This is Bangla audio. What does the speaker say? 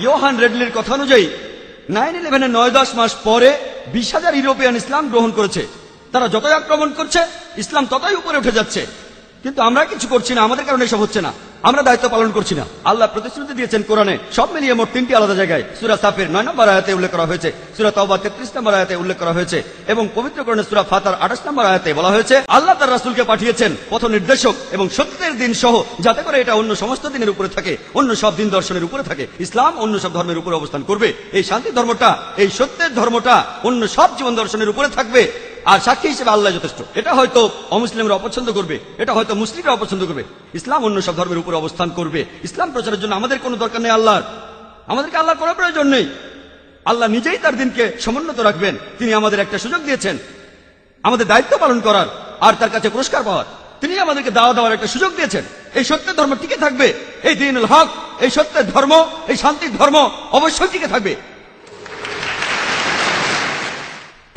ইয়োহান রেডলির কথা অনুযায়ী নাইন ইলেভেনের নয় দশ মাস পরে বিশ হাজার ইউরোপিয়ান ইসলাম গ্রহণ করেছে। তারা যতই আক্রমণ করছে, ইসলাম ততই উপরে উঠে যাচ্ছে। কিন্তু আমরা কিছু করছি না, আমাদের কারণে এসব হচ্ছে না। আমরা দায়িত্ব পালন করছি না। আল্লাহ প্রতিশ্রুতি দিয়েছেন কোরআনে, সব মিলিয়ে মোট তিনটি আলাদা জায়গায়। সুরা সাফের নয় নম্বর আয়াতে উল্লেখ করা হয়েছে, সুরা তবা তেত্রিশ নম্বর আয়াতে উল্লেখ করা হয়েছে এবং পবিত্রকরণে সুরা ফাতার আঠাশ নম্বর আয়াতে বলা হয়েছে, আল্লাহ তার রাসুলকে পাঠিয়েছেন পথ নির্দেশক এবং সত্যের দিন সহ, যাতে করে এটা অন্য সমস্ত দিনের উপরে থাকে, অন্য সব দিন দর্শনের উপরে থাকে, ইসলাম অন্য সব ধর্মের উপরে অবস্থান করবে। এই শান্তি ধর্মটা, এই সত্যের ধর্মটা অন্য সব জীবন দর্শনের উপরে থাকবে। আর সাক্ষী হিসেবে আল্লাহ যথেষ্ট। এটা হয়তো অমুসলিমরা অপছন্দ করবে, এটা হয়তো মুসলিমরা অপছন্দ করবে। ইসলাম অন্য সব ধর্মের উপর অবস্থান করবে। ইসলাম প্রচারের জন্য আমাদের কোনো দরকার নেই আল্লাহর। আমাদেরকে আল্লাহ কোনো প্রয়োজন নেই। আল্লাহ নিজেই তার দিনকে সমুন্নত রাখবেন। তিনি আমাদের একটা সুযোগ দিয়েছেন। আমাদের দায়িত্ব পালন করার আর তার কাছে পুরস্কার পাওয়ার। তিনি আমাদেরকে দাওয়া দেওয়ার একটা সুযোগ দিয়েছেন। এই সত্যের ধর্ম টিকে থাকবে। এই দিনুল হক, এই সত্যের ধর্ম, এই শান্তির ধর্ম অবশ্যই টিকে থাকবে।